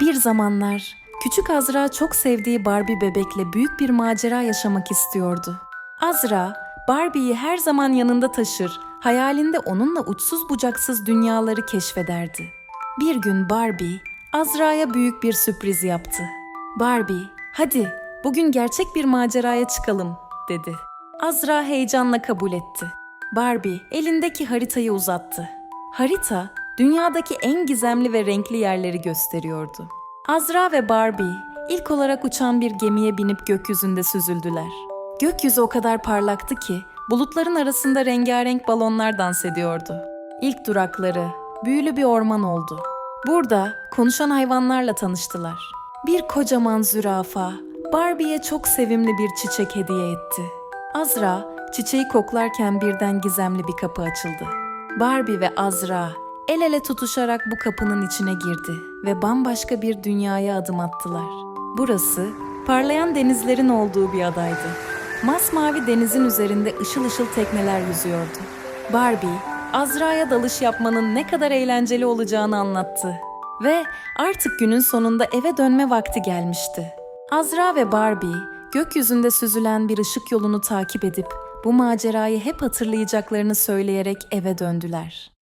Bir zamanlar küçük Azra çok sevdiği Barbie bebekle büyük bir macera yaşamak istiyordu. Azra, Barbie'yi her zaman yanında taşır, hayalinde onunla uçsuz bucaksız dünyaları keşfederdi. Bir gün Barbie, Azra'ya büyük bir sürpriz yaptı. Barbie, hadi bugün gerçek bir maceraya çıkalım, dedi. Azra heyecanla kabul etti. Barbie elindeki haritayı uzattı. Harita, dünyadaki en gizemli ve renkli yerleri gösteriyordu. Azra ve Barbie ilk olarak uçan bir gemiye binip gökyüzünde süzüldüler. Gökyüzü o kadar parlaktı ki bulutların arasında rengarenk balonlar dans ediyordu. İlk durakları büyülü bir orman oldu. Burada konuşan hayvanlarla tanıştılar. Bir kocaman zürafa Barbie'ye çok sevimli bir çiçek hediye etti. Azra çiçeği koklarken birden gizemli bir kapı açıldı. Barbie ve Azra el ele tutuşarak bu kapının içine girdi ve bambaşka bir dünyaya adım attılar. Burası parlayan denizlerin olduğu bir adaydı. Masmavi denizin üzerinde ışıl ışıl tekneler yüzüyordu. Barbie, Azra'ya dalış yapmanın ne kadar eğlenceli olacağını anlattı. Ve artık günün sonunda eve dönme vakti gelmişti. Azra ve Barbie, gökyüzünde süzülen bir ışık yolunu takip edip bu macerayı hep hatırlayacaklarını söyleyerek eve döndüler.